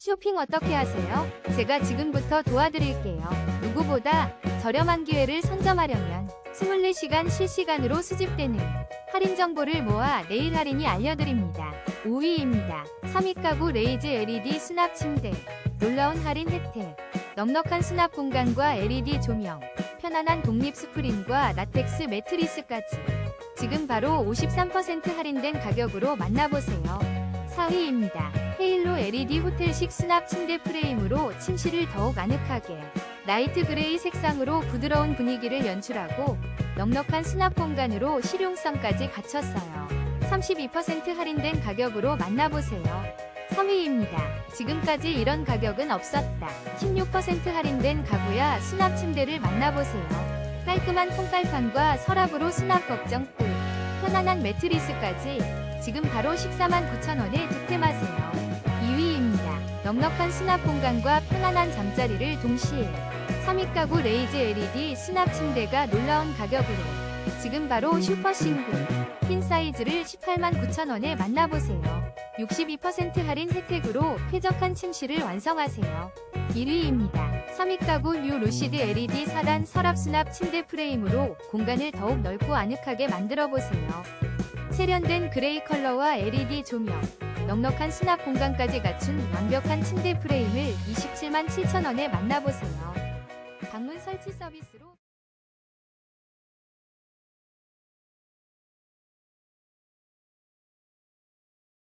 쇼핑 어떻게 하세요? 제가 지금부터 도와드릴게요. 누구보다 저렴한 기회를 선점하려면 24시간 실시간으로 수집되는 할인 정보를 모아 내일 할인이 알려드립니다. 5위입니다. 3위 가구 레이즈 LED 수납 침대. 놀라운 할인 혜택. 넉넉한 수납 공간과 LED 조명. 편안한 독립 스프링과 라텍스 매트리스까지. 지금 바로 53% 할인된 가격으로 만나보세요. 4위입니다. 헤일로 LED 호텔식 수납 침대 프레임으로 침실을 더욱 아늑하게. 라이트 그레이 색상으로 부드러운 분위기를 연출하고 넉넉한 수납 공간으로 실용성까지 갖췄어요. 32% 할인된 가격으로 만나보세요. 3위입니다. 지금까지 이런 가격은 없었다. 16% 할인된 가구야 수납 침대를 만나보세요. 깔끔한 콩깔판과 서랍으로 수납 걱정 끝. 편안한 매트리스까지 지금 바로 14만 9천 원에 넉넉한 수납 공간과 편안한 잠자리를 동시에 3위 가구 레이즈 LED 수납 침대가 놀라운 가격으로 지금 바로 슈퍼 싱글 퀸 사이즈를 18만 9천원에 만나보세요. 62% 할인 혜택으로 쾌적한 침실을 완성하세요. 1위입니다. 3위 가구 뉴 루시드 LED 4단 서랍 수납 침대 프레임으로 공간을 더욱 넓고 아늑하게 만들어 보세요. 세련된 그레이 컬러와 LED 조명, 넉넉한 수납 공간까지 갖춘 완벽한 침대 프레임을 27만 7천원에 만나보세요. 방문 설치 서비스로